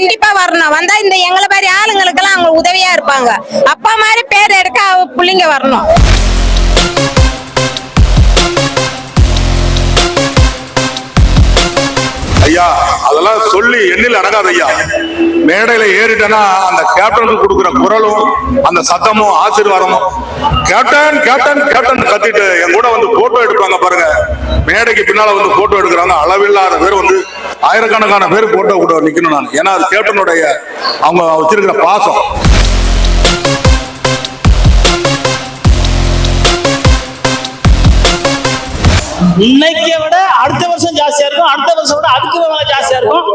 கண்டிப்பா வரணும். வந்தா இந்த எங்களை மாதிரி ஆளுங்களுக்கு எல்லாம் அவங்க உதவியா இருப்பாங்க. அப்பா மாதிரி பேர் எடுக்க அவ பிள்ளைங்க வரணும். ஐயா அதெல்லாம் சொல்லி எண்ணில் அடங்காத ஐயா மேடையில ஏறிட்டேன்னா அந்த கேப்டனுக்கு கொடுக்குற குரலும் அந்த சத்தமும் ஆசீர்வாதமும். கேப்டன் கேப்டன் கேப்டன் கத்திட்டு என் கூட வந்து போட்டோ எடுப்பாங்க பாருங்க. மேடைக்கு பின்னால வந்து போட்டோ எடுக்கிறாங்க. அளவில்லாத பேர் வந்து ஆயிரக்கணக்கான பேர் போட்டோ கூட நிக்கணும் நான். ஏன்னா அது கேப்டனுடைய அவங்க வச்சிருக்கிற பாசம். இன்னைக்கு விட அடுத்த வருஷம் ஜாஸ்தியா இருக்கும் அடுத்த வருஷம் விட அதுக்கு மேல ஜாஸ்தியா இருக்கும்.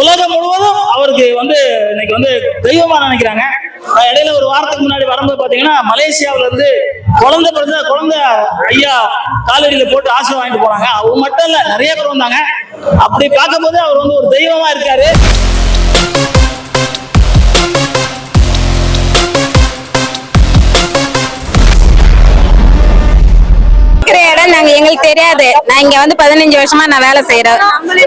உலகம் முழுவதும் அவருக்கு வந்து இன்னைக்கு வந்து தெய்வமா நினைக்கிறாங்க. இடையில ஒரு வாரத்துக்கு முன்னாடி வரும்போது பாத்தீங்கன்னா மலேசியாவில இருந்து குழந்தை பிறந்த குழந்தை ஐயா காலடியில போட்டு ஆசை வாங்கிட்டு போனாங்க. அவங்க மட்டும் இல்ல நிறைய பேர் வந்தாங்க. அப்படி பார்க்கும்போது அவர் வந்து ஒரு தெய்வமா இருக்காரு. இடம் நாங்க எங்களுக்கு தெரியாது. நான் இங்க வந்து பதினஞ்சு வருஷமா நான் வேலை செய்யறேன்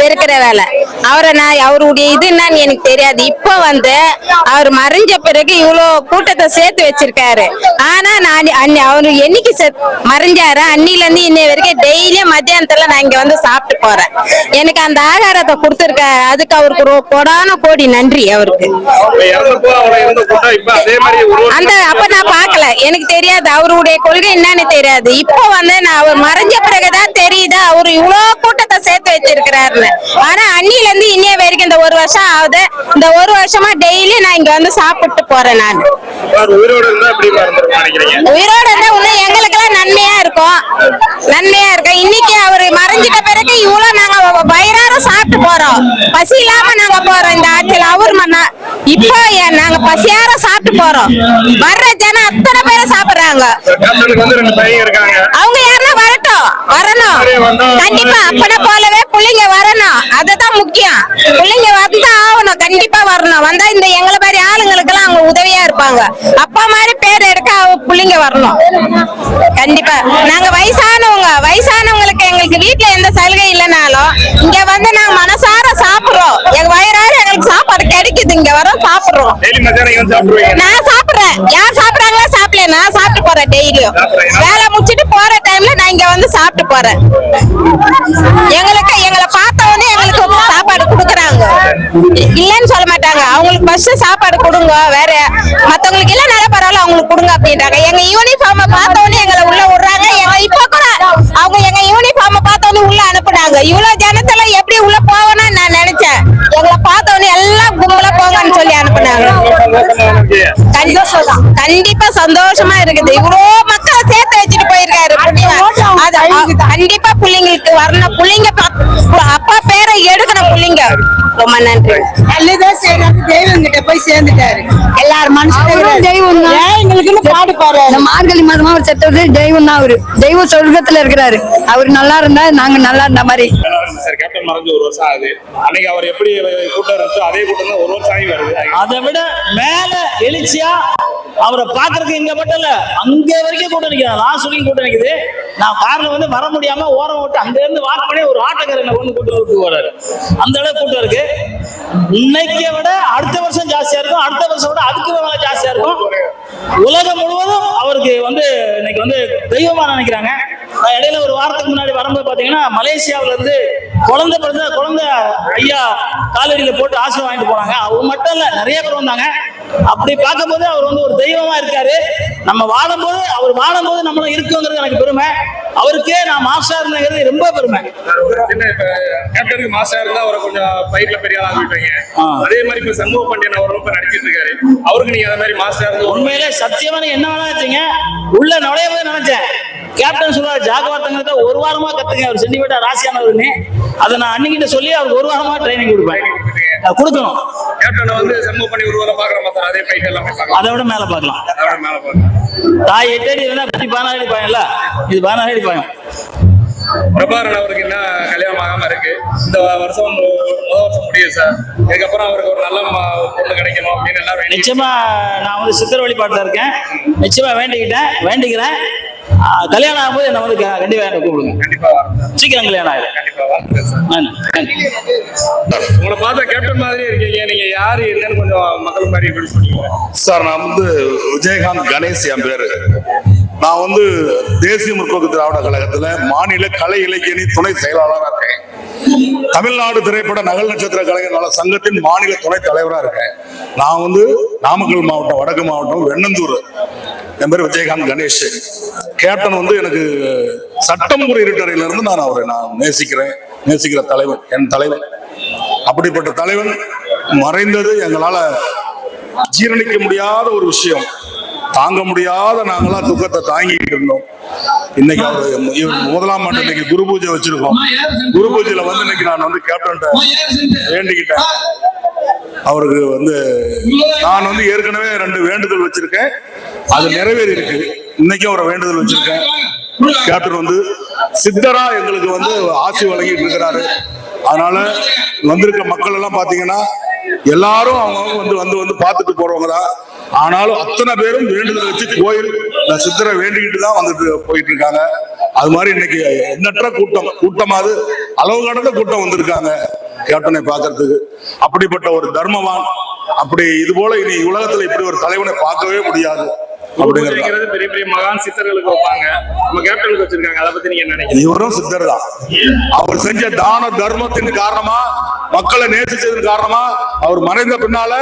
இருக்கிற வேலை. அவரை நான் அவருடைய இது என்னன்னு எனக்கு தெரியாது. இப்போ வந்து அவர் மறைஞ்ச பிறகு இவ்வளோ கூட்டத்தை சேர்த்து வச்சிருக்காரு. ஆனா நான் அன்னி அவரு என்னைக்கு செத்- மறைஞ்சாரு அன்னில இருந்து இன்னை வரைக்கும் டெய்லியும் மத்தியானத்துல நான் இங்க வந்து சாப்பிட்டு போறேன். எனக்கு அந்த ஆகாரத்தை கொடுத்துருக்காரு அதுக்கு அவருக்கு கொடான கோடி நன்றி அவருக்கு. அந்த அப்ப நான் பார்க்கல. எனக்கு தெரியாது அவருடைய கொள்கை என்னன்னு தெரியாது. இப்போ வந்து நான் அவர் மறைஞ்ச பிறகுதான் தெரியுது அவர் இவ்வளவு கூட்டத்தை சேர்த்து வச்சிருக்கிறாருன்னு. ஆனா அன்னில இருந்து இன்னைய வரைக்கும் இந்த ஒரு வருஷம் ஆகுது. இந்த ஒரு வருஷமா டெய்லி நான் இங்க வந்து சாப்பிட்டு போறேன் நான். உயிரோட இருந்தா இன்னும் எங்களுக்கெல்லாம் நன்மையா இருக்கும். நன்மையா இருக்கும். இன்னைக்கு அவர் மறைஞ்சிட்ட பிறகு இவ்வளவு நாங்க வயிறார சாப்பிட்டு போறோம். பசி இல்லாம நாங்க போறோம் இந்த ஆட்சியில் அவர் இப்போ நாங்க பசியார சாப்பிட்டு போறோம். வர்ற ஜனம் அத்தனை பேரும் சாப்பிடுறாங்க. அவங்க யாருன்னா வரட்டும் வரணும். கண்டிப்பா அப்பனை போலவே பிள்ளைங்க வரணும். அதுதான் முக்கியம். பிள்ளைங்க வந்து ஆகணும் கண்டிப்பா வரணும். வந்தா இந்த எங்களை மாதிரி ஆளுங்களுக்கு எல்லாம் அவங்க உதவியா இருப்பாங்க. அப்பா மாதிரி பேர் எடுக்க பிள்ளைங்க வரணும். கண்டிப்பா. நாங்க வயசானவங்க. வயசானவங்களுக்கு எங்களுக்கு வீட்டுல எந்த சலுகை இல்லைனாலும் இங்க வந்து நாங்க மனசார சாப்பிடுறோம் எங்க வயிறார எங்களுக்கு சாப்பாடு கிடைக்குது இங்க வரோம் சாப்பிடுறோம். டெய்லி மத்தியானம் இங்க வந்து சாப்பிடுவீங்க. நான் சாப்பிடுறேன். யார் சாப்பிடுறாங்களோ சாப்பிடல. நான் சாப்பிட்டு போறேன் டெய்லியும் வேலை முடிச்சிட்டு போற டைம்ல நான் இங்க வந்து சாப்பிட்டு போறேன். எங்களுக்கு எங்களை பார்த்த உடனே எங்களுக்கு சாப்பாடு கொடுக்குறாங்க. இல்லைன்னு சொல்ல மாட்டாங்க. அவங்களுக்கு ஃபர்ஸ்ட் சாப்பாடு கொடுங்க. வேற மத்தவங்களுக்கு இல்ல நல்ல பரவாயில்ல அவங்களுக்கு கொடுங்க அப்படின்றாங்க. எங்க யூனிஃபார்மை பார்த்த உடனே எங்களை உள்ள விடுறாங்க. எங்க இப்போ கூட அவங்க எங்க யூனிஃபார்மை பார்த்த உடனே உள்ள அனுப்புனாங்க. இவ்வளவு ஜனத்துல போங்கன்னு சொல்லி அனுப்புனாங்க. கண்டிப்பா கண்டிப்பா சந்தோஷமா இருக்குது. இவ்வளோ மக்களை சேர்த்து வச்சுட்டு போயிருக்காரு. அது கண்டிப்பா பிள்ளைங்களுக்கு வரணும். பிள்ளைங்க அப்பா பேரை எடுக்கணும் பிள்ளைங்க. ரொம்ப நன்றி. நல்லதான் செய்யறாரு. தெய்வம் கிட்ட போய் சேர்ந்துட்டாரு. எல்லாரும் மனுஷன் தெய்வம் எங்களுக்குன்னு பாடு பாரு மார்கழி மாதமா அவர் செத்தது தெய்வம் தான் அவரு. தெய்வ சொர்க்கத்துல இருக்கிறாரு. அவர் நல்லா இருந்தா நாங்க நல்லா இருந்த மாதிரி. மறைஞ்சு ஒரு வருஷம் ஆகுது. அன்னைக்கு அவர் எப்படி கூட்டம் இருந்துச்சோ அதே கூட்டம் தான் ஒரு வருஷம் ஆகி வருது. அதை விட மேல எழுச்சியா அவரை பாக்குறதுக்கு இங்க மட்டும் இல்ல அங்க வரைக்கும் கூட்டம் நிக்கிறாங்க லாஸ்ட் வரைக்கும் கூட்டம் நிக்குது. நான் கார்ல வந்து வர முடியாம ஓரம் விட்டு அங்க இருந்து வாக் பண்ணி ஒரு ஆட்டக்காரனை கொண்டு கூட்டம் விட்டு வர்றாரு அந்த அளவுக்கு கூட்டம் இருக்கு. இன்னைக்கு விட அடுத்த வருஷம் ஜாஸ்தியா இருக்கும். அடுத்த வருஷம் விட அதுக்கு மேல ஜாஸ்தியா இருக்கும். உலகம் முழுவதும் அவருக்கு வந்து இன்னைக்கு வந்து தெய்வமா நினைக்கிறாங்க. நான் இடையில ஒரு வாரத்துக்கு முன்னாடி வரும்போது பாத்தீங்கன்னா மலேசியாவில இருந்து குழந்தை பிறந்த குழந்தை ஐயா காலடியில போட்டு ஆசை வாங்கிட்டு போனாங்க. அவங்க மட்டும் இல்ல நிறைய பேர் வந்தாங்க. அப்படி பார்க்கும்போது அவர் வந்து ஒரு தெய்வமா இருக்காரு. நம்ம வாழும்போது அவர் வாழும்போது நம்மளும் இருக்குங்கிறது எனக்கு பெருமை. அவருக்கே நான் மாஸ்டா இருந்தேங்கிறது ரொம்ப பெருமை. கேப்டனுக்கு மாசா இருந்தா அவரை கொஞ்சம் பைக்ல பெரிய ஆளா ஆகிட்டீங்க. அதே மாதிரி இப்ப சண்முக பாண்டியன் அவரும் இப்ப நடிச்சிட்டு இருக்காரு. அவருக்கு நீங்க அந்த மாதிரி மாசா இருந்து உண்மையிலே சத்தியமா நீங்க என்ன வேணா வச்சுங்க உள்ள நுழைய போது நினைச்சேன். கேப்டன் சொல்றாரு ஜாகவாத்தங்கிறத ஒரு வாரமா கத்துங்க. அவர் சென்டிமீட்டர் ராசியானவருன்னு அதை நான் அன்னைக்கிட்ட சொல்லி அவருக்கு ஒரு வாரமா ட்ரைனிங் கொடுப்பேன். கொடுக்கணும். கேப்டனை வந்து சண்முக பண்ணி உருவம் பாக்குற மாதிரி அதே ஃபைட் எல்லாமே அதை விட மேல பார்க்கலாம். தாய் எட்டு அடி இருந்தா குட்டி பதினாறு அடி பாயம்ல இது பதினாறு அடி பாயம் பிரபாகரன் அவருக்கு என்ன கல்யாணம் ஆகாம இருக்கு? இந்த வருஷம் முதல் வருஷம் முடியுது சார். இதுக்கப்புறம் அவருக்கு ஒரு நல்ல பொண்ணு கிடைக்கணும் அப்படின்னு எல்லாம் வேண்டி நிச்சயமா நான் வந்து சித்தர் வழிபாட்டுல இருக்கேன். நிச்சயமா வேண்டிக்கிட்டேன் வேண்டிக்கிறேன். கல்யாணம் ஆகும்போது என்ன வந்து க- கண்டிப்பா என்ன கூப்பிடுங்க. கண்டிப்பா சீக்கிரம் கல்யாணம் ஆயிடும். உங்களை பார்த்தா கேப்டன் மாதிரி இருக்கீங்க. நீங்க யாரு என்னன்னு கொஞ்சம் மக்கள் மாதிரி எப்படி சார் நான் வந்து விஜயகாந்த் கணேஷ் என் பேரு. நான் வந்து தேசிய முற்போக்கு திராவிட கழகத்துல மாநில கலை இலக்கியணி துணை செயலாளராக இருக்கேன். தமிழ்நாடு திரைப்பட நகல் நட்சத்திர கலைஞர் நல சங்கத்தின் மாநில துணைத் தலைவராக இருக்கேன். நான் வந்து நாமக்கல் மாவட்டம் வடக்கு மாவட்டம் வெண்ணந்தூர். என் பேர் விஜயகாந்த் கணேஷ். கேப்டன் வந்து எனக்கு சட்டமுறை இருட்டறையில இருந்து நான் அவரை நான் நேசிக்கிறேன். நேசிக்கிற தலைவன் என் தலைவன். அப்படிப்பட்ட தலைவன் மறைந்தது எங்களால ஜீரணிக்க முடியாத ஒரு விஷயம். தாங்க முடியாத நாங்களா துக்கத்தை தாங்கிட்டு இருந்தோம். இன்னைக்கு அவர் முதலாம் ஆண்டு இன்னைக்கு குரு பூஜை வச்சிருக்கோம். குரு பூஜையில வந்து இன்னைக்கு நான் வந்து கேப்டன் வேண்டிக்கிட்டேன். அவருக்கு வந்து நான் வந்து ஏற்கனவே ரெண்டு வேண்டுதல் வச்சிருக்கேன். அது நிறைவேறி இருக்கு இன்னைக்கும் அவரை வேண்டுதல் வச்சிருக்கேன். கேப்டன் வந்து சித்தரா எங்களுக்கு வந்து ஆசி வழங்கிட்டு இருக்கிறாரு. அதனால வந்திருக்க மக்கள் எல்லாம் பாத்தீங்கன்னா எல்லாரும் அவங்க வந்து வந்து வந்து பார்த்துட்டு போறவங்க தான். ஆனாலும் அத்தனை பேரும் வேண்டுதல் வச்சு கோயில் சித்தரை வேண்டிக்கிட்டு தான் வந்துட்டு போயிட்டு இருக்காங்க அது மாதிரி இன்னைக்கு எண்ணற்ற கூட்டம் கூட்டமாவது அளவு கடந்த கூட்டம் வந்திருக்காங்க கேப்டனை பார்க்கறதுக்கு. அப்படிப்பட்ட ஒரு தர்மவான் அப்படி இது போல இனி உலகத்துல இப்படி ஒரு தலைவனை பார்க்கவே முடியாது. அப்படிங்கிறது பெரிய பெரிய மகான் சித்தர்களுக்கு வைப்பாங்க. நம்ம கேப்டனுக்கு வச்சிருக்காங்க. அதை பத்தி நீங்க என்ன நினைக்கிறீங்க? இவரும் சித்தர் தான் அவர் செஞ்ச தான தர்மத்தின் காரணமா மக்களை நேசிச்சதன் காரணமா அவர் மறைந்த பின்னால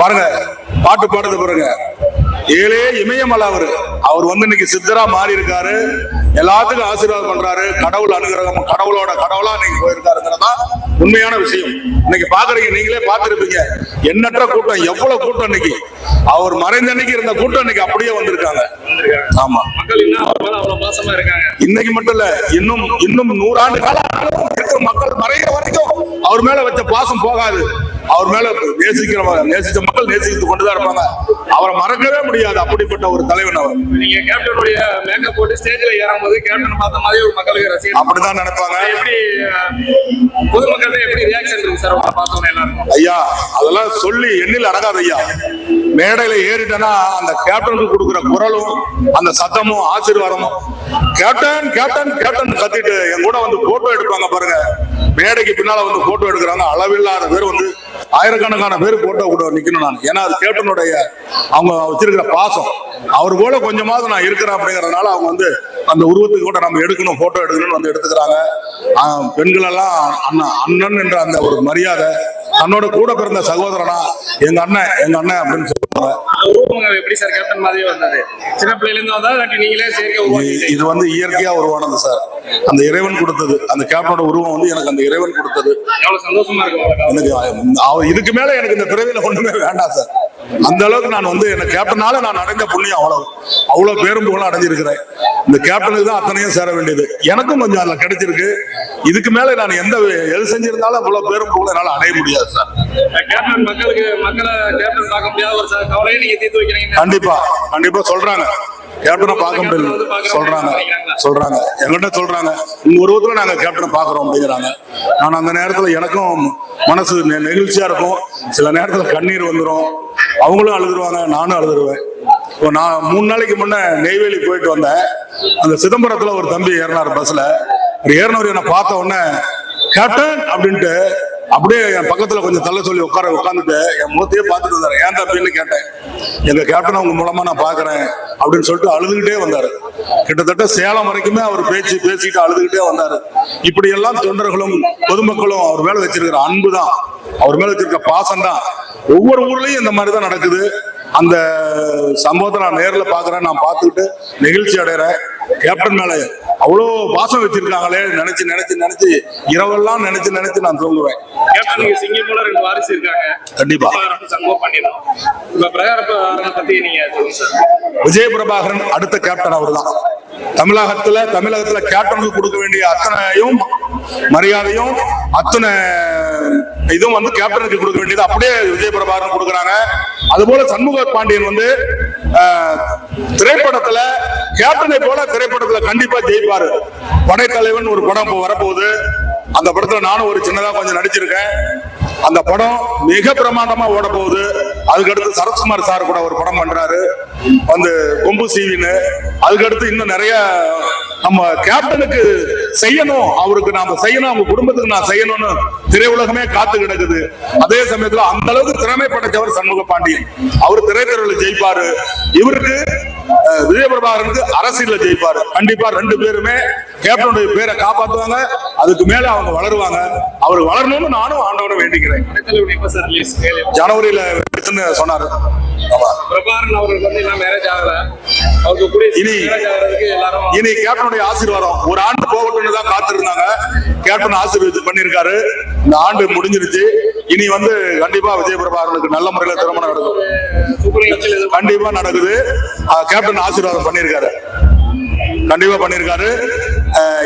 பாருங்க பாட்டு பாடுறது பாருங்க. ஏழே இமயமலை அவரு. அவர் வந்து இன்னைக்கு சித்தரா மாறி இருக்காரு எல்லாத்துக்கும் ஆசீர்வாதம் பண்றாரு. கடவுள் அனுகிரகம் கடவுளோட கடவுளா இன்னைக்கு போயிருக்காருங்கிறதா உண்மையான விஷயம். இன்னைக்கு பாக்குறீங்க நீங்களே பார்த்திருப்பீங்க. எண்ணற்ற கூட்டம் எவ்வளவு கூட்டம் இன்னைக்கு? அவர் மறைந்த அன்னைக்கு இருந்த கூட்டம் இன்னைக்கு அப்படியே வந்திருக்காங்க. ஆமா. மக்கள் இன்னைக்கு மட்டும் இல்ல இன்னும் இன்னும் நூறாண்டு காலம் இருக்கிற மக்கள் மறைகிற வரைக்கும் அவர் மேல வச்ச பாசம் போகாது. அவர் மேல நேசிக்கிறவங்க நேசிச்ச மக்கள் நேசித்து கொண்டுதான் இருப்பாங்க. அவரை மறக்கவே முடியாது அப்படிப்பட்ட ஒரு தலைவன் அவர். நீங்க கேப்டனுடைய மேக்கப் போட்டு ஸ்டேஜ்ல ஏறும்போது கேப்டன் பார்த்த மாதிரி ஒரு மக்களுக்கு ரசிகர். அப்படிதான் நினைப்பாங்க. எப்படி அஹ், பொதுமக்கள்கிட்ட எப்படி ரியாக்ஷன் இருக்கு சார் உங்களை பார்த்தோன்னே எல்லாருக்கும். ஐயா அதெல்லாம் சொல்லி எண்ணில் அடங்காது ஐயா. மேடையில ஏறிட்டேன்னா அந்த கேப்டனுக்கு கொடுக்குற குரலும் அந்த சத்தமும் ஆசீர்வாதமும் கேப்டன் கேப்டன் கேப்டன் கத்திட்டு என் கூட வந்து போட்டோ எடுப்பாங்க பாருங்க. மேடைக்கு பின்னால வந்து போட்டோ எடுக்கிறாங்க. அளவில்லாத பேர் வந்து ஆயிரக்கணக்கான பேர் போட்டோ கூட நிக்கணும் நான் ஏன்னா அது கேப்டனுடைய அவங்க வச்சிருக்கிற பாசம். அவர் போல கொஞ்சமாவது நான் இருக்கிறேன் அப்படிங்கறதுனால அவங்க வந்து அந்த உருவத்துக்கு கூட நம்ம எடுக்கணும் போட்டோ எடுக்கணும்னு வந்து எடுத்துக்கிறாங்க. பெண்களெல்லாம் பெண்கள் எல்லாம் அண்ணன் அண்ணன் என்ற அந்த ஒரு மரியாதை தன்னோட கூட பிறந்த சகோதரனா எங்க அண்ணன் எங்க அண்ணன் அப்படின்னு சொல்லுவாங்க. எப்படி சார் கேப்டன் மாதிரியே வந்தது? சின்ன பிள்ளையில இருந்து வந்தா நீங்களே சேர்க்க இது- வந்து இயற்கையா உருவானது சார். அந்த இறைவன் கொடுத்தது. அந்த கேப்டனோட உருவம் வந்து எனக்கு அந்த இறைவன் கொடுத்தது. எவ்வளவு சந்தோஷமா இருக்கு எனக்கு அவர் இதுக்கு மேல எனக்கு இந்த பிறவியில ஒண்ணுமே வேண்டாம் சார். அந்த அளவுக்கு நான் வந்து என்ன கேப்டனால நான் அடைந்த புண்ணியம் அவ்வளவு. அவ்வளவு பேரும் புகழும் அடைஞ்சிருக்கிறேன். இந்த கேப்டனுக்கு தான் அத்தனையும் சேர வேண்டியது. எனக்கும் கொஞ்சம் அதுல கிடைச்சிருக்கு. இதுக்கு மேல நான் எந்த எது செஞ்சிருந்தாலும் அவ்வளவு பேரும் புகழும் என்னால அடைய முடியாது சார் கேப்டன் மக்களுக்கு மக்களை கேப்டன் பார்க்க முடியாத ஒரு ச- கவலையை நீங்க தீர்த்து வைக்கிறீங்க. கண்டிப்பா. கண்டிப்பா சொல்றாங்க. கேப்டனை பார்க்க முடியல சொல்றாங்க. சொல்றாங்க. எங்கிட்ட சொல்றாங்க. உங்க உருவத்துல நாங்க கேப்டனை பாக்குறோம் அப்படிங்கிறாங்க. நான் அந்த நேரத்துல எனக்கும் மனசு நெகிழ்ச்சியா இருக்கும். சில நேரத்துல கண்ணீர் வந்துடும் அவங்களும் அழுதுருவாங்க நானும் அழுதுருவேன். இப்போ நான் மூணு நாளைக்கு முன்னே நெய்வேலி போயிட்டு வந்தேன். அந்த சிதம்பரத்துல ஒரு தம்பி ஏறினார் பஸ்ல. ஏறினவர் என்னை பார்த்த உடனே கேப்டன் அப்படின்ட்டு அப்படியே என் பக்கத்துல கொஞ்சம் தள்ள சொல்லி உட்கார உட்காந்துட்டு என் முகத்தையே பார்த்துட்டு வந்தாரு. ஏன் தப்பின்னு கேட்டேன். எங்க கேப்டன் அவங்க மூலமா நான் பாக்குறேன் அப்படின்னு சொல்லிட்டு அழுதுகிட்டே வந்தாரு. கிட்டத்தட்ட சேலம் வரைக்குமே அவர் பேச்சு பேசிட்டு அழுதுகிட்டே வந்தாரு. இப்படி எல்லாம் தொண்டர்களும் பொதுமக்களும் அவர் மேல வச்சிருக்கிற அன்பு தான். அவர் மேல வச்சிருக்க பாசம் தான். ஒவ்வொரு ஊர்லயும் இந்த மாதிரி தான் நடக்குது. அந்த சம்பவத்தை நான் நேர்ல பாக்குறேன் நான் பார்த்துக்கிட்டு நெகிழ்ச்சி அடைறேன். கேப்டன் மேல அவ்வளோ பாசம் வச்சிருக்காங்களே. நினைச்சு நினைச்சு நினைச்சு இரவெல்லாம் நினைச்சு நினைச்சு நான் தூங்குவேன். கேப்டனுக்கு சிங்கப்பூர்ல ரெண்டு வாரிசு இருக்காங்க. கண்டிப்பா. சண்முக பாண்டியன் இப்ப பிரகாரப்ப பத்தி நீங்க விஜய பிரபாகரன் அடுத்த கேப்டன் அவர்தான். தமிழகத்துல தமிழகத்துல கேப்டனுக்கு கொடுக்க வேண்டிய அத்தனையும் மரியாதையும் அத்தனை இதுவும் வந்து கேப்டனுக்கு கொடுக்க வேண்டியது அப்படியே விஜய பிரபாகரன் கொடுக்குறாங்க. அதுபோல சண்முக பாண்டியன் வந்து திரைப்படத்துல கேப்டனை போல திரைப்படத்துல கண்டிப்பா ஜெயிப்பாரு. படைத்தலைவன் ஒரு படம் வரப்போகுது. அந்த படத்துல நானும் ஒரு சின்னதா கொஞ்சம் நடிச்சிருக்கேன். அந்த படம் மிக பிரமாண்டமா ஓட போகுது அதுக்கடுத்து சரத்குமார் சார் கூட ஒரு படம் பண்றாரு. வந்து கொம்பு சீவின்னு. அதுக்கடுத்து இன்னும் நிறைய நம்ம கேப்டனுக்கு செய்யணும். அவருக்கு நாம செய்யணும். அவங்க குடும்பத்துக்கு நான் செய்யணும்னு திரையுலகமே காத்து கிடக்குது. அதே சமயத்துல அந்த அளவுக்கு திறமை படைச்சவர் சண்முக பாண்டியன். அவர் திரைத்துறையில ஜெயிப்பாரு. இவருக்கு விஜயபிரபாகரனுக்கு அரசியல ஜெயிப்பாரு. கண்டிப்பா ரெண்டு பேருமே கேப்டனுடைய பேரை காப்பாத்துவாங்க. அதுக்கு மேல அவங்க வளருவாங்க. அவர் வளரணும்னு நானும் ஆண்டவனை வேண்டிக்கிறேன். ஜனவரியில சொன்னாரு. ஆமா. பிரபாகரன் அவருக்கு வந்து இன்னும் மேரேஜ் ஆகல. அவருக்கு கூடிய இனி- எல்லாரும் கேப்டனுடைய ஆசீர்வாதம். ஒரு ஆண்டு போகட்டும்னு தான் காத்திருந்தாங்க. கேப்டன் ஆசீர்வாதம் பண்ணிருக்காரு இந்த ஆண்டு முடிஞ்சிருச்சு. இனி வந்து கண்டிப்பா விஜயபிரபாகரனுக்கு நல்ல முறையில திருமணம் நடக்கும். கண்டிப்பா நடக்குது. கேப்டன் ஆசீர்வாதம் பண்ணிருக்காரு கண்டிப்பா பண்ணிருக்காரு.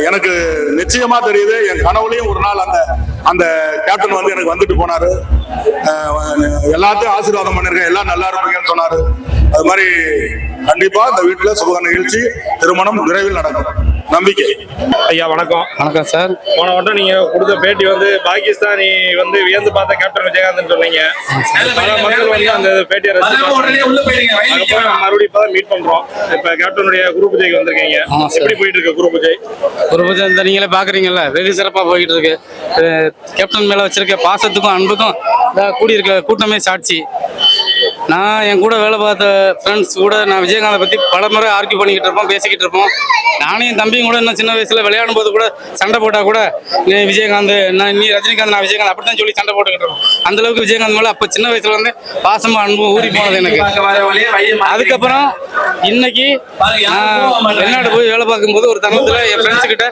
எனக்கு நிச்சயமா தெரியுது என் கனவுலையும் ஒரு நாள் அந்த அந்த கேப்டன் வந்து எனக்கு வந்துட்டு போனாரு. எல்லாத்தையும் ஆசீர்வாதம் பண்ணிருக்கேன் எல்லாம் நல்லா இருப்பீங்கன்னு சொன்னாரு. அது மாதிரி கண்டிப்பா இந்த வீட்டுல சுப நிகழ்ச்சி திருமணம் விரைவில் நடக்கும். நம்பிக்கை. ஐயா வணக்கம். வணக்கம் சார். போன வட்டம் நீங்க கொடுத்த பேட்டி வந்து பாகிஸ்தானி வந்து வியந்து பார்த்த கேப்டன் விஜயகாந்த் சொன்னீங்க. பல மக்கள் வந்து அந்த பேட்டியை மறுபடியும் இப்பதான் மீட் பண்றோம். இப்ப கேப்டனுடைய குரூப் விஜய்க்கு வந்திருக்கீங்க. எப்படி போயிட்டு இருக்கு குரூப் விஜய் ஒரு பூஜை இந்த நீங்களே பாக்குறீங்கல்ல வெகு சிறப்பா போயிட்டு இருக்கு. கேப்டன் மேல வச்சிருக்க பாசத்துக்கும் அன்புக்கும் கூடியிருக்க கூட்டமே சாட்சி. நான் என் கூட வேலை பார்த்த ஃப்ரெண்ட்ஸ் கூட நான் விஜயகாந்தை பத்தி பல முறை ஆர்கியூ பண்ணிக்கிட்டு இருப்போம் பேசிக்கிட்டு இருப்போம். நானும் என் தம்பியும் கூட இன்னும் சின்ன வயசுல விளையாடும் போது கூட சண்டை போட்டா கூட நீ விஜயகாந்த் நான் நீ ரஜினிகாந்த் நான் விஜயகாந்த் அப்படித்தான் சொல்லி சண்டை போட்டுக்கிட்டு அந்த அளவுக்கு விஜயகாந்த் மேல அப்ப சின்ன வயசுல வந்து பாசமா அன்பும் ஊறி போனது எனக்கு. அதுக்கப்புறம் இன்னைக்கு வெளிநாடு போய் வேலை பார்க்கும்போது ஒரு தருணத்துல என் ஃப்ரெண்ட்ஸ் கிட்ட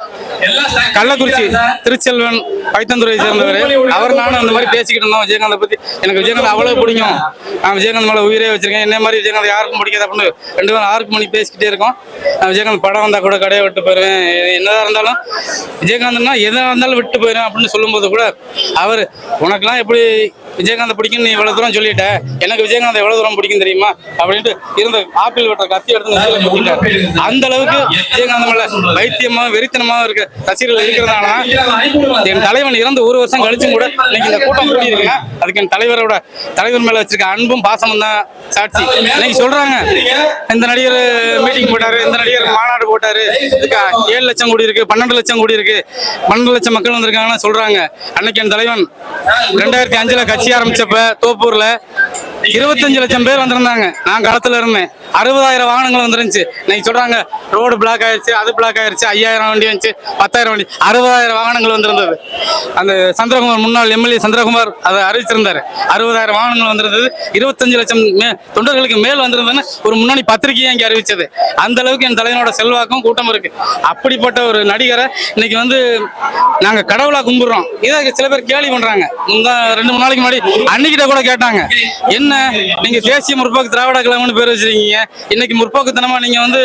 கள்ளக்குறிச்சி திருச்செல்வன் பைத்தந்துறையை சேர்ந்தவர். அவர் நானும் அந்த மாதிரி பேசிக்கிட்டு இருந்தோம். விஜயகாந்தை பத்தி எனக்கு விஜயகாந்த் அவ்வளவு பிடிக்கும். நான் விஜயகாந்த் மேல உயிரே வச்சிருக்கேன். என்ன மாதிரி விஜயகாந்த் யாருக்கும் பிடிக்காது அப்படின்னு ரெண்டு பேரும் ஆறு மணி பேசிக்கிட்டே இருக்கோம். விஜயகாந்த் படம் வந்தா கூட கடையை விட்டு போயிருவேன் என்னதாக இருந்தாலும் விஜயகாந்த்னா எதாக இருந்தாலும் விட்டு போயிடும் அப்படின்னு சொல்லும்போது கூட அவர் உனக்கெல்லாம் எப்படி விஜயகாந்த் பிடிக்கும் நீ இவ்வளவு தூரம் சொல்லிட்ட. எனக்கு விஜயகாந்த் எவ்வளவு தூரம் பிடிக்கும் தெரியுமா? அப்படின்ட்டு இருந்த ஆப்பிள் வெட்டுற கத்தி எடுத்து அந்த அளவுக்கு விஜயகாந்த் மேல வைத்தியமா வெறித்தனமா இருக்க ரசிகர்கள் இருக்கிறதானா என் தலைவன் இறந்து ஒரு வருஷம் கழிச்சும் கூட இன்னைக்கு இந்த கூட்டம் கூடி அதுக்கு என் தலைவரோட தலைவர் மேல வச்சிருக்க அன்பும் பாசமும் தான் சாட்சி. இன்னைக்கு சொல்றாங்க இந்த நடிகர் மீட்டிங் போட்டாரு இந்த நடிகர் மாநாடு போட்டாரு ஏழு லட்சம் கூடி இருக்கு பன்னெண்டு லட்சம் கூடி இருக்கு பன்னெண்டு லட்சம் மக்கள் வந்திருக்காங்கன்னு சொல்றாங்க. அன்னைக்கு என் தலைவன் ரெண்டாயிரத்தி அஞ்சுல கட்சி ஆரம்பிச்சப்ப தோப்பூர்ல இருபத்தஞ்சு லட்சம் பேர் வந்திருந்தாங்க. நான் களத்துல இருந்தேன். அறுபதாயிரம் வாகனங்கள் வந்துருந்துச்சு. இன்னைக்கு சொல்றாங்க ரோடு பிளாக் ஆயிடுச்சு அது பிளாக் ஆயிடுச்சு ஐயாயிரம் வண்டி வந்துச்சு பத்தாயிரம் வண்டி. அறுபதாயிரம் வாகனங்கள் வந்திருந்தது. அந்த சந்திரகுமார் முன்னாள் எம்எல்ஏ சந்திரகுமார் அதை அறிவிச்சிருந்தாரு. அறுபதாயிரம் வாகனங்கள் வந்திருந்தது. இருபத்தஞ்சு லட்சம் மே தொண்டர்களுக்கு மேல் வந்திருந்ததுன்னு ஒரு முன்னாடி பத்திரிகையை இங்கே அறிவிச்சது. அந்த அளவுக்கு என் தலைவனோட செல்வாக்கும் கூட்டம் இருக்கு. அப்படிப்பட்ட ஒரு நடிகரை இன்னைக்கு வந்து நாங்க கடவுளா கும்பிடுறோம். இதை சில பேர் கேலி பண்றாங்க. முந்தா ரெண்டு மூணு நாளைக்கு முன்னாடி அன்னைக்கிட்ட கூட கேட்டாங்க. என்ன நீங்க தேசிய முற்போக்கு திராவிட கழகம்னு பேர் வச்சிருக்கீங்க. இன்னைக்கு முற்போக்கு தனமா நீங்க வந்து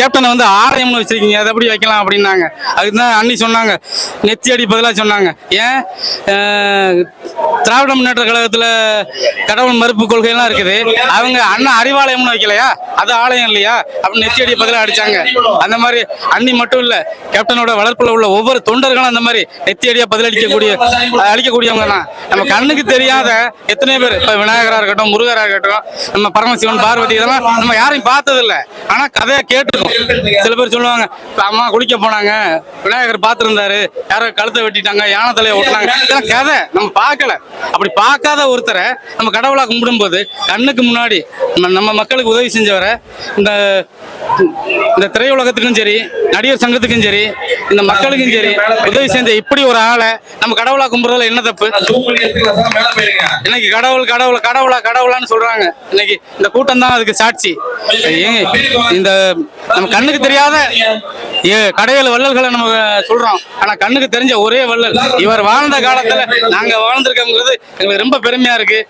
கேப்டனை வந்து ஆலயம்னு வச்சிருக்கீங்க. அதை எப்படி வைக்கலாம் அப்படின்னாங்க. அதுக்கு தான் அன்னி சொன்னாங்க. நெத்தி அடி பதிலாக சொன்னாங்க. ஏன்? திராவிட முன்னேற்ற கழகத்துல கடவுள் மறுப்பு கொள்கையெல்லாம் இருக்குது. அவங்க அண்ணா அறிவாலயம்னு வைக்கலையா? அது ஆலயம் இல்லையா? அப்படின்னு நெத்தி அடி பதிலாக அடிச்சாங்க. அந்த மாதிரி அன்னி மட்டும் இல்ல கேப்டனோட வளர்ப்புல உள்ள ஒவ்வொரு தொண்டர்களும் அந்த மாதிரி நெத்தி அடியா பதிலளிக்கக்கூடிய அளிக்கக்கூடியவங்க தான் நம்ம கண்ணுக்கு தெரியாத எத்தனை பேர். இப்ப விநாயகரா இருக்கட்டும் முருகரா இருக்கட்டும் நம்ம பரமசிவன் பார்வதி இதெல்லாம் நம்ம யாரையும் பார்த்தது இல்ல ஆனா கதையை கேட்டிருக்கோம். சில பேர் சொல்லுவாங்க அம்மா குளிக்க போனாங்க விநாயகர் பார்த்திருந்தாரு. யாரோ கழுத்தை வெட்டிட்டாங்க யானை தலையை ஓட்டினாங்க. இதெல்லாம் கதை. நம்ம பார்க்கல. அப்படி பார்க்காத ஒருத்தரை நம்ம கடவுளா கும்பிடும்போது கண்ணுக்கு முன்னாடி நம்ம- நம்ம மக்களுக்கு உதவி செஞ்சவரை இந்த இந்த திரையுலகத்துக்கும் சரி நடிகர் சங்கத்துக்கும் சரி இந்த மக்களுக்கும் சரி உதவி செஞ்ச இப்படி ஒரு ஆளை நம்ம கடவுளா கும்பிடுறதுல என்ன தப்பு? இன்னைக்கு கடவுள் கடவுள் கடவுளா கடவுளான்னு சொல்றாங்க. இன்னைக்கு இந்த கூட்டம் தான் அதுக்கு சாட்சி. இந்த நம்ம கண்ணுக்கு தெரியாத ஏ கடைகள் வள்ளல்களை நம்ம சொல்றோம். ஆனா கண்ணுக்கு தெரிஞ்ச ஒரே வள்ளல். இவர் வாழ்ந்த காலத்துல நாங்க வாழ்ந்திருக்கோங்கிறது எங்களுக்கு ரொம்ப பெருமையா இருக்கு.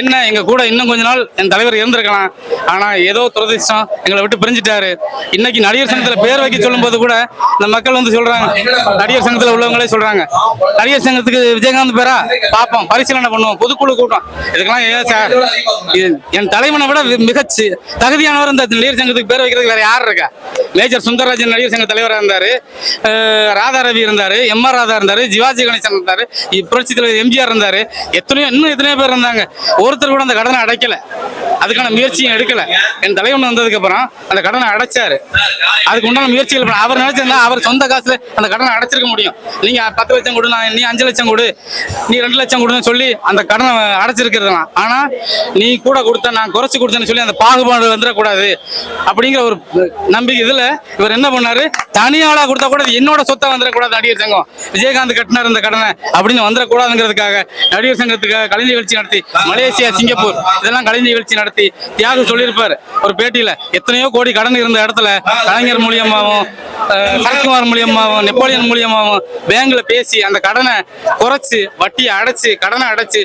என்ன எங்க கூட இன்னும் கொஞ்ச நாள் என் தலைவர் இருந்திருக்கலாம். ஆனா ஏதோ துரதிஷ்டம் எங்களை விட்டு பிரிஞ்சுட்டாரு. இன்னைக்கு நடிகர் சங்கத்துல பேர் வைக்க சொல்லும்போது கூட இந்த மக்கள் வந்து சொல்றாங்க. நடிகர் சங்கத்துல உள்ளவங்களே சொல்றாங்க. நடிகர் சங்கத்துக்கு விஜயகாந்த் பேரா? பார்ப்போம். பரிசீலனை பண்ணுவோம். பொதுக்குழு கூட்டம். இதுக்கெல்லாம் சார் என் தலைவனை விட மிக தகுதியானவர் இந்த நடிகர் சங்கத்துக்கு பேர் வைக்கிறதுக்கு வேற யார் இருக்கா? மேஜர் சுந்தரராஜன் நடிகர் சங்க தலைவராக இருந்தாரு. ராதா ரவி இருந்தாரு எம் ஆர் ராதா இருந்தாரு சிவாஜி கணேசன் இருந்தாரு புரட்சி தலைவர் எம்ஜிஆர் இருந்தாரு. எத்தனையோ இன்னும் எத்தனையோ பேர் இருந்தாங்க. ஒருத்தர் கூட அந்த கடனை அடைக்கல. அதுக்கான முயற்சியும் எடுக்கல. என் தலைவன் வந்ததுக்கு அப்புறம் அந்த கடனை அடைச்சாரு. அதுக்கு உண்டான முயற்சிகள் அவர் நினைச்சிருந்தா அவர் சொந்த காசுல அந்த கடனை அடைச்சிருக்க முடியும். நீங்க பத்து லட்சம் கொடு நான் நீ அஞ்சு லட்சம் கொடு நீ ரெண்டு லட்சம் கொடுன்னு சொல்லி அந்த கடனை அடைச்சிருக்கிறதுலாம் ஆனா நீ கூட கொடுத்த நான் குறைச்சு கொடுத்தேன்னு சொல்லி அந்த பாகுபாடு வந்துடக்கூடாது அப்படிங்கிற ஒரு நம்பிக்கை இதுல. இவர் என்ன பண்ணாரு? தனியாளாக கொடுத்தா கூட என்னோட சொத்தா வந்துடக்கூடாது நடிகர் சங்கம். விஜயகாந்த் கட்டினார் இந்த கடனை அப்படின்னு வந்துடக்கூடாதுங்கிறதுக்காக நடிகர் சங்கத்துக்காக கலை நிகழ்ச்சி நடத்தி மலேசியா சிங்கப்பூர் இதெல்லாம் கலை நிகழ்ச்சி நடத்தி தியாகம் சொல்லியிருப்பார் ஒரு பேட்டியில். எத்தனையோ கோடி கடன் இருந்த இடத்துல கலைஞர் மூலியமாவும் சரத்குமார் மூலியமாவும் நெப்போலியன் மூலியமாகவும் பேங்க்ல பேசி அந்த கடனை குறைச்சு வட்டியை அடைச்சு கடனை அடைச்சு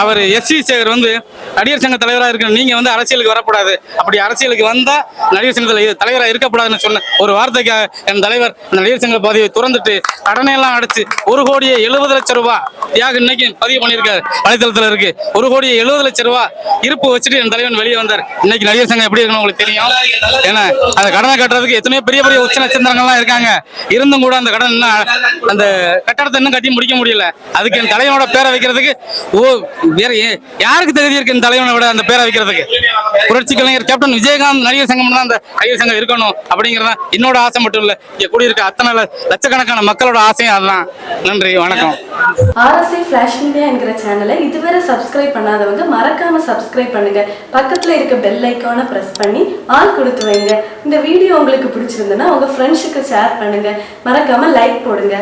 அவர் எஸ் வி சேகர் வந்து நடிகர் சங்க தலைவராக இருக்கிற நீங்க வந்து அரசியலுக்கு வரக்கூடாது. அப்படி அரசியலுக்கு வந்தால் நடிகர் சங்க தலைவராக இருக்கக்கூடாதுன்னு சொன்ன ஒரு வார்த்தைக்காக என் தலைவர் நடிகர் சங்க பதவியை துறந்துட்டு கடனை எல்லாம் அடைச்சு ஒரு கோடியே எழுபது லட்சம் ரூபாய் தியாக இன்னைக்கு பதிவு பண்ணியிருக்காரு. வலைத்தளத்துல இருக்கு. ஒரு கோடியே எழுபது லட்சம் ரூபாய் இருப்பு வச்சுட்டு என் தலைவன் வெளியே வந்தார். இன்னைக்கு நடிகர் சங்கம் எப்படி இருக்கணும் உங்களுக்கு தெரியும்? ஏன்னா அந்த கடனை கட்டுறதுக்கு எத்தனையோ பெரிய பெரிய உச்ச நட்சத்திரங்கள்லாம் இருக்காங்க. இருந்தும் கூட அந்த கடன் அந்த கட்டடத்தை இன்னும் கட்டி முடிக்க முடியல. அதுக்கு என் தலைவனோட பேரை வைக்கிறதுக்கு ஓ வேற யாருக்கு தகுதி இருக்கு தலைவனை விட அந்த பேரை வைக்கிறதுக்கு. புரட்சி கலைஞர் கேப்டன் விஜயகாந்த் நடிகர் சங்கம் தான் அந்த நடிகர் சங்கம் இருக்கணும் அப்படிங்கறத என்னோட ஆசை மட்டும் இல்ல. இங்க கூடியிருக்க அத்தனை லட்சக்கணக்கான மக்களோட ஆசையும் அதுதான். நன்றி வணக்கம். ஆர்எஸ்ஐ ஃபிளாஷ் இந்தியா என்கிற சேனலை இதுவரை சப்ஸ்கிரைப் பண்ணாதவங்க மறக்காம சப்ஸ்கிரைப் பண்ணுங்க. பக்கத்துல இருக்க பெல் ஐக்கானை பிரஸ் பண்ணி ஆள் கொடுத்து வைங்க. இந்த வீடியோ உங்களுக்கு பிடிச்சிருந்ததுன்னா உங்க ஃப்ரெண்ட்ஸுக்கு ஷேர் பண்ணுங்க. மறக்காம லைக் போடுங்க.